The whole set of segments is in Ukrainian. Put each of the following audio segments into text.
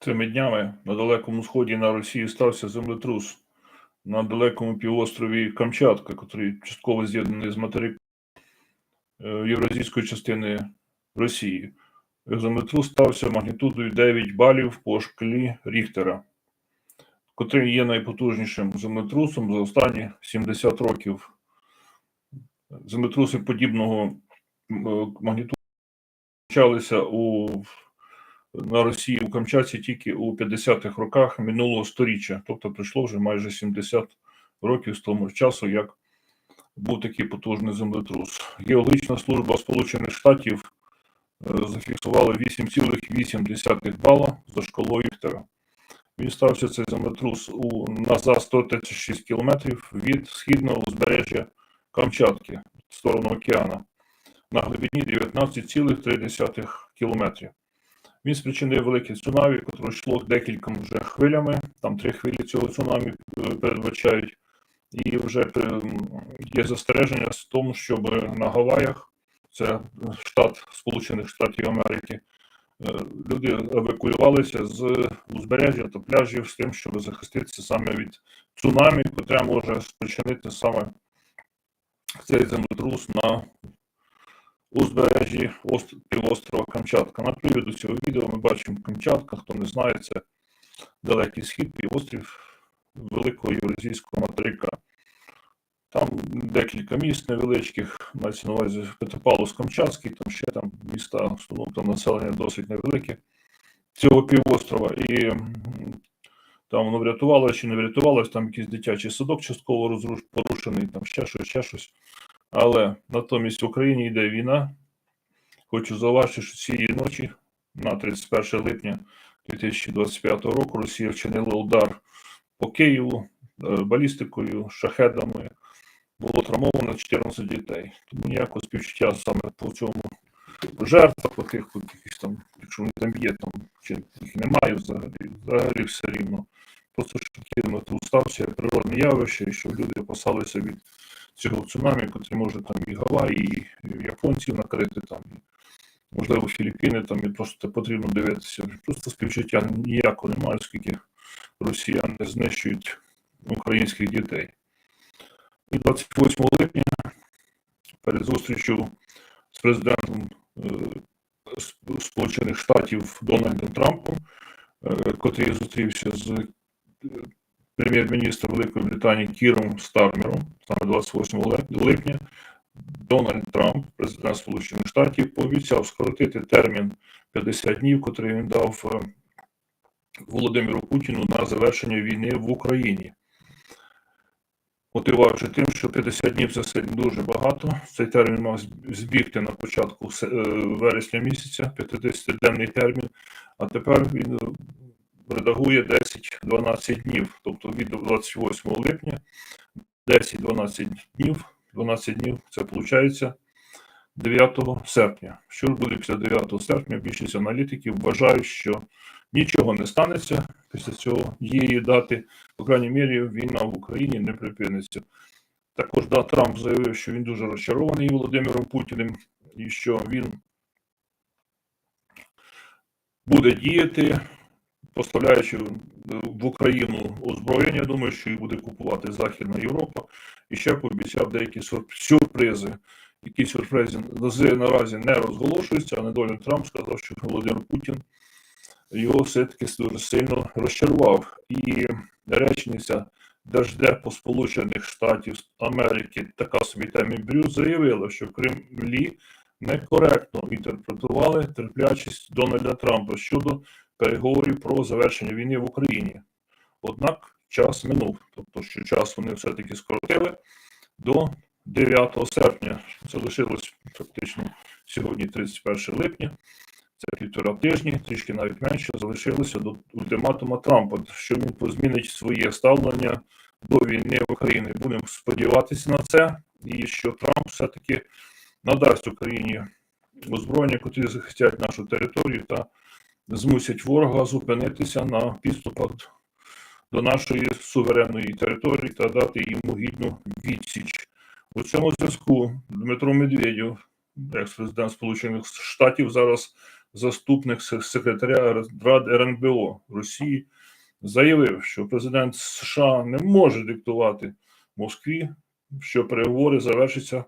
Цими днями на Далекому Сході на Росії стався землетрус на далекому півострові Камчатка, який частково з'єднаний з материком е, євразійської частини Росії. Землетрус стався магнітудою 9 балів по шкалі Ріхтера, котрий є найпотужнішим землетрусом за останні 70 років. Землетруси подібного м, магнітуди почалися у на Росії у Камчатці тільки у 50-х роках минулого сторіччя. Тобто пройшло вже майже 70 років з того часу, як був такий потужний землетрус. Геологічна служба Сполучених Штатів е, зафіксувала 8,8 бала за шкалою Ріхтера. Він стався цей землетрус у на за 136 кілометрів від східного узбережжя Камчатки в сторону океана на глибині 19,3 кілометрів. Він спричинив велике цунамі, яке йшло декількома вже хвилями. Там три хвилі цього цунамі е, передбачають. І вже е, є застереження з тому, щоб на Гаваях, це штат Сполучених Штатів Америки, е, люди евакуювалися з узбережжя та пляжів з тим, щоб захиститися саме від цунамі, яке може спричинити саме цей землетрус на узбережжі ост- півострова Камчатка. На приводу цього відео ми бачимо Камчатка, хто не знає, це далекий схід, півострів Великого Євразійського материка. Там декілька міст невеличких, мається на увазі Петропавловськ-Камчатський, там ще там міста, в основному там населення досить невелике цього півострова. І там воно врятувалося чи не врятувалося, там якийсь дитячий садок частково порушений, там ще щось, ще щось. Але натомість в Україні йде війна. Хочу зауважити, що цієї ночі, на 31 липня 2025 року, Росія вчинила удар по Києву е, балістикою, шахедами. Було травмовано 14 дітей. Тому ніякого співчуття саме по цьому жертвах, по тих, якісь там, якщо вони там є, там чи їх немає взагалі, взагалі все рівно. Просто що кинути стався як природне явище, і що люди опасалися від цього цунамі, котрі може там і Гаваї, і японців накрити там, можливо, Філіппіни, там і просто потрібно дивитися. Просто співчуття ніякого немає, оскільки росіяни знищують українських дітей. І 28 липня перед зустрічю з президентом е, Сполучених Штатів Дональдом Трампом, е, котрий зустрівся з е, прем'єр-міністром Великої Британії Кіром Стармером саме 28 липня, Дональд Трамп, президент Сполучених Штатів, пообіцяв скоротити термін 50 днів, котрий він дав е, Володимиру Путіну на завершення війни в Україні. Мотивуючи тим, що 50 днів це сильно дуже багато. Цей термін мав збігти на початку е, вересня місяця, 50-денний термін, а тепер він е, редагує 10-12 днів, тобто від 28 липня 10-12 днів, 12 днів це виходить 9 серпня. Що ж буде після 9 серпня? Більшість аналітиків вважають, що нічого не станеться після цього її дати, по крайній мірі, війна в Україні не припиниться. Також да, Трамп заявив, що він дуже розчарований Володимиром Путіним і що він буде діяти, поставляючи в Україну озброєння. Думаю, що їх буде купувати Західна Європа. І ще пообіцяв деякі сюр- сюрпризи. Які сюрпризи наразі не розголошуються, але Дональд Трамп сказав, що Володимир Путін його все-таки дуже сильно розчарував. І речниця Держдепу Сполучених Штатів Америки, така собі Темі Брюс, заявила, що в Кремлі некоректно інтерпретували терплячість Дональда Трампа щодо переговорів про завершення війни в Україні. Однак час минув, тобто що час вони все-таки скоротили до 9 серпня. Залишилось фактично сьогодні 31 липня. Це півтора тижні, трішки навіть менше, залишилося до ультиматума Трампа, що він змінить своє ставлення до війни в Україні. Будемо сподіватися на це, і що Трамп все-таки надасть Україні озброєння, котрі захистять нашу територію та змусять ворога зупинитися на підступах до нашої суверенної території та дати йому гідну відсіч. У цьому зв'язку Дмитро Медведєв, екс-президент Сполучених Штатів, зараз заступник секретаря Ради РНБО Росії, заявив, що президент США не може диктувати Москві, що переговори завершаться,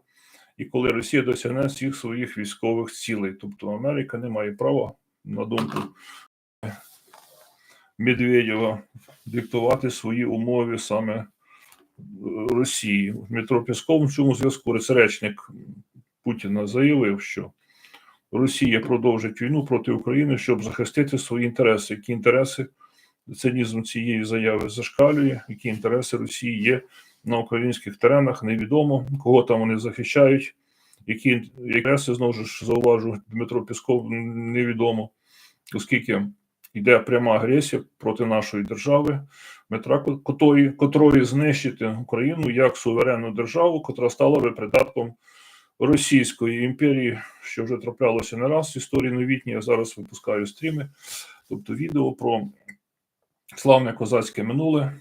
і коли Росія досягне всіх своїх військових цілей. Тобто Америка не має права, на думку Медведєва, диктувати свої умови саме е, Росії. Дмитро Пісков в цьому зв'язку речник Путіна заявив, що Росія продовжить війну проти України, щоб захистити свої інтереси. Які інтереси? Цинізм цієї заяви зашкалює, які інтереси Росії є на українських теренах, невідомо, кого там вони захищають, які інтереси знову ж зауважу Дмитро Пісков невідомо, оскільки йде пряма агресія проти нашої держави, метра котрої, котрої знищити Україну як суверенну державу, котра стала би придатком Російської імперії, що вже траплялося не раз в історії новітній. Я зараз випускаю стріми, тобто відео про славне козацьке минуле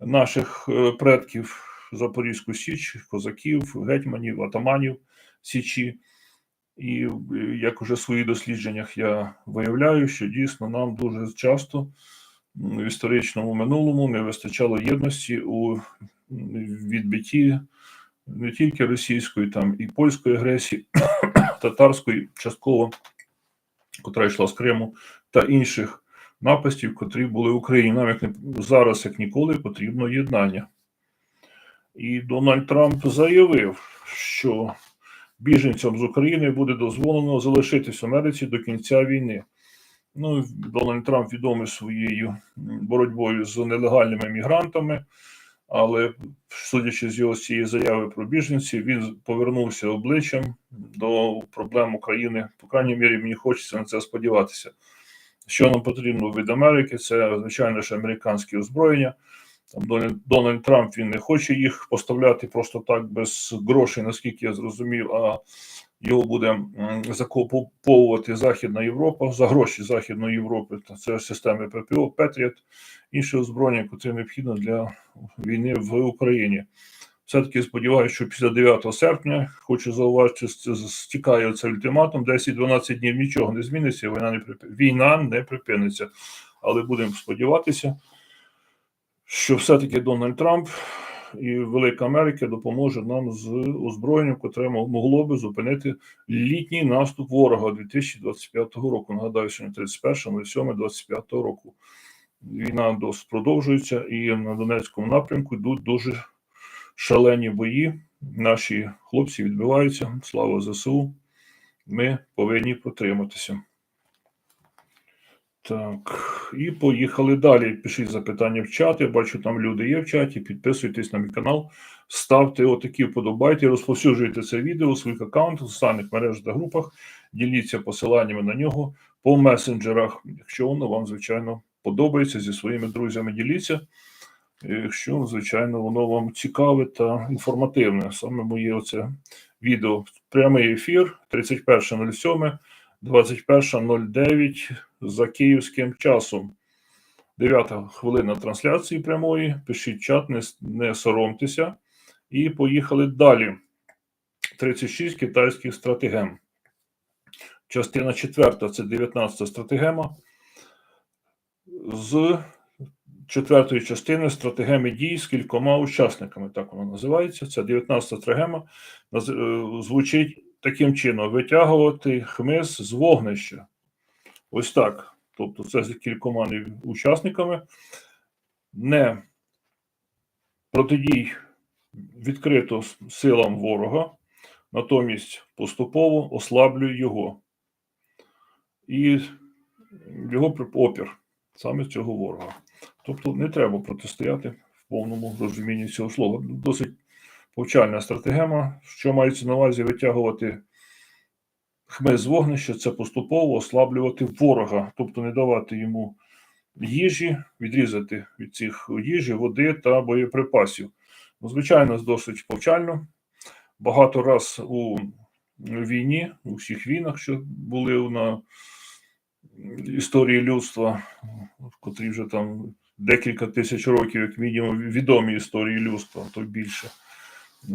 наших е, предків Запорізьку Січ, козаків, гетьманів, атаманів Січі. І е, як уже в своїх дослідженнях я виявляю, що дійсно нам дуже часто в історичному минулому не вистачало єдності у відбитті не тільки російської, там і польської агресії, татарської, частково, котра йшла з Криму, та інших напастів, котрі були в Україні. Нам як зараз, як ніколи, потрібно єднання. І Дональд Трамп заявив, що біженцям з України буде дозволено залишитись в Америці до кінця війни. Ну, Дональд Трамп відомий своєю боротьбою з нелегальними мігрантами, але судячи з його цієї заяви про біженців, він повернувся обличчям до проблем України. По крайній мірі, мені хочеться на це сподіватися. Що нам потрібно від Америки, це звичайно ж американське озброєння. Там Дональд, Трамп він не хоче їх поставляти просто так без грошей, наскільки я зрозумів. А його буде закуповувати Західна Європа за гроші Західної Європи. Це системи ППО, Петріот, інше озброєння, яке необхідно для війни в Україні. Все-таки сподіваюся, що після 9 серпня, хочу зауважити, стікає цей ультиматум, 10-12 днів нічого не зміниться, війна війна не припиниться. Але будемо сподіватися, що все-таки Дональд Трамп і Велика Америка допоможе нам з озброєнням, котре могло би зупинити літній наступ ворога 2025 року. Нагадаю, сьогодні 31.07.25 року. Війна досить продовжується, і на Донецькому напрямку йдуть дуже шалені бої. Наші хлопці відбиваються. Слава ЗСУ. Ми повинні протриматися. Так, і поїхали далі. Пишіть запитання в чат. Я бачу, там люди є в чаті. Підписуйтесь на мій канал, ставте отакі вподобайки, розповсюджуйте це відео у своїх аккаунтах, в соціальних мережах та групах. Діліться посиланнями на нього по месенджерах. Якщо воно вам, звичайно, подобається зі своїми друзями, діліться. Якщо, звичайно, воно вам цікаве та інформативне. Саме моє оце відео. Прямий ефір 31.07. 21.09 за київським часом. Дев'ята хвилина трансляції прямої. Пишіть чат, не, не соромтеся. І поїхали далі. 36 китайських стратегем. Частина четверта це 19 стратегема. З четвертої частини стратегеми дій з кількома учасниками. Так вона називається. Це 19 стратегема. Е, Звучить таким чином: витягувати хмиз з вогнища. Ось так. Тобто, це з кількома учасниками. Не протидій відкрито силам ворога, натомість поступово ослаблює його і його опір саме цього ворога. Тобто не треба протистояти в повному розумінні цього слова. Досить повчальна стратегема, що мається на увазі витягувати хмиз з вогнища, це поступово ослаблювати ворога, тобто не давати йому їжі, відрізати від цих їжі, води та боєприпасів. Ну, звичайно, досить повчально. Багато раз у війні, у всіх війнах, що були на історії людства, котрі вже там декілька тисяч років, як мінімум, відомі історії людства, то більше.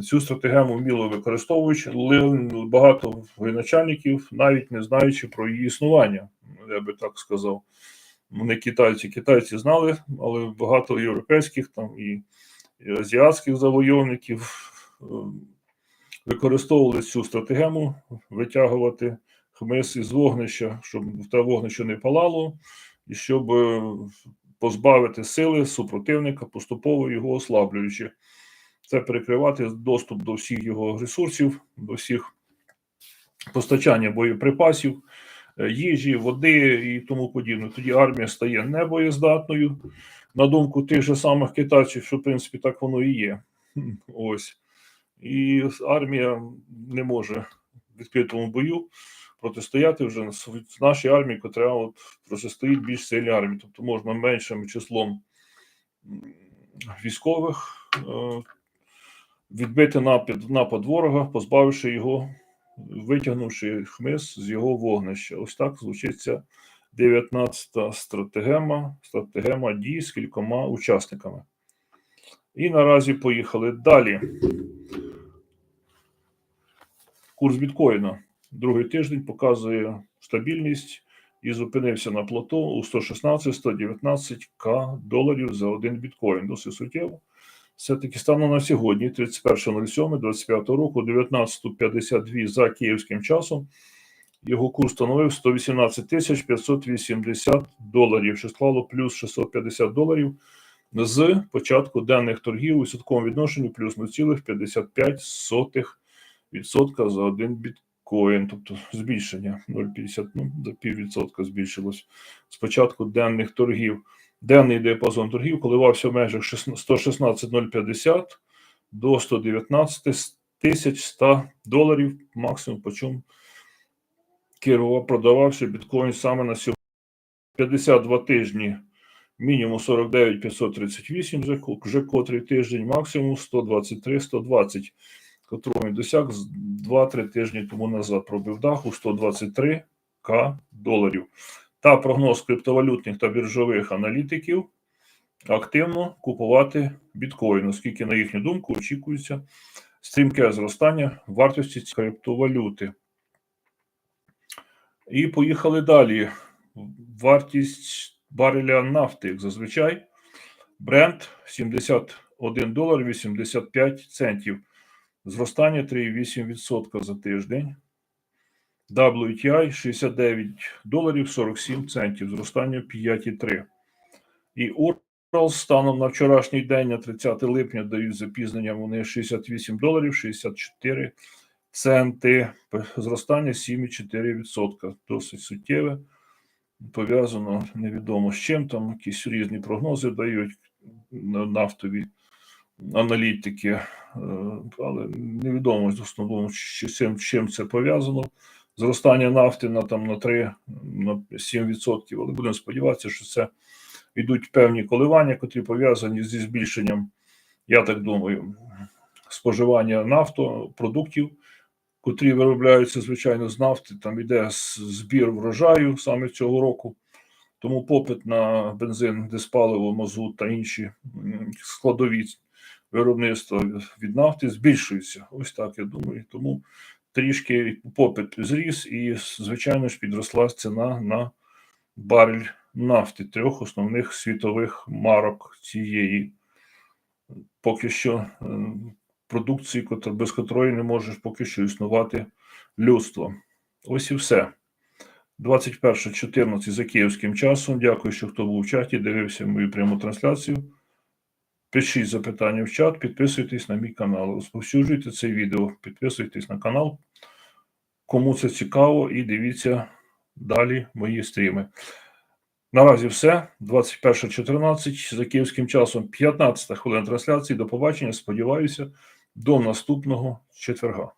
Цю стратегему вміло використовуючи, багато воєначальників, навіть не знаючи про її існування, я би так сказав. Не китайці, китайці знали, але багато європейських там і, азіатських завойовників е, використовували цю стратегему витягувати хмиз із вогнища, щоб те вогнище не палало, і щоб е, позбавити сили супротивника, поступово його ослаблюючи. Це перекривати доступ до всіх його ресурсів, до всіх постачання боєприпасів, е, їжі, води і тому подібне. Тоді армія стає небоєздатною, на думку тих же самих китайців, що в принципі так воно і є. Ось. І армія не може в відкритому бою протистояти вже нашій армії, яка от протистоїть більш сильній армії. Тобто можна меншим числом військових е, відбити напад, напад ворога, позбавивши його, витягнувши хмиз з його вогнища. Ось так звучить ця 19-та стратегема, стратегема дій з кількома учасниками. І наразі поїхали далі. Курс біткоїна. Другий тиждень показує стабільність і зупинився на плато у 116-119 к доларів за один біткоін. Досить суттєво. Все-таки станом на сьогодні, 31.07.25 року, 19.52 за київським часом, його курс становив 118 тисяч 580 доларів, що склало плюс 650 доларів з початку денних торгів у відсотковому відношенні плюс 0,55% за один біткоін, тобто збільшення 0,50, ну, до піввідсотка збільшилось з початку денних торгів. Денний діапазон торгів коливався в межах 116,050 до 119 тисяч 100 доларів, максимум по керував, продавався біткоін саме на сьогодні. 52 тижні, мінімум 49 538, вже, вже котрий тиждень, максимум 123 120, котрого він досяг 2-3 тижні тому назад. Пробив дах у 123 к доларів та прогноз криптовалютних та біржових аналітиків активно купувати біткоін, оскільки, на їхню думку, очікується стрімке зростання вартості криптовалюти. І поїхали далі. Вартість бареля нафти, як зазвичай, бренд 71 долар 85 центів. Зростання 3,8% за тиждень. WTI 69 доларів 47 центів, зростання 5,3. І Урал станом на вчорашній день, на 30 липня, дають запізнення вони 68 доларів 64 центи, зростання 7,4%. Досить суттєве. Пов'язано невідомо з чим, там якісь різні прогнози дають нафтові аналітики, е, але невідомо в основному, з чим, це пов'язано зростання нафти на там на 3 на 7%, але будемо сподіватися, що це йдуть певні коливання, котрі пов'язані зі збільшенням, я так думаю, споживання нафтопродуктів, котрі виробляються звичайно з нафти. Там іде з- збір врожаю саме цього року. Тому попит на бензин, диспаливо, мазут та інші складові виробництва від нафти збільшується. Ось так я думаю. Тому трішки попит зріс, і, звичайно ж, підросла ціна на барель нафти трьох основних світових марок цієї поки що е, продукції, без котрої не може поки що існувати людство. Ось і все. 21.14 за київським часом. Дякую, що хто був в чаті, дивився мою пряму трансляцію. Пишіть запитання в чат, підписуйтесь на мій канал, розповсюджуйте це відео, підписуйтесь на канал. Кому це цікаво, і дивіться далі мої стріми. Наразі все. 21.14 за київським часом, 15 хвилин трансляції. До побачення. Сподіваюся, до наступного четверга.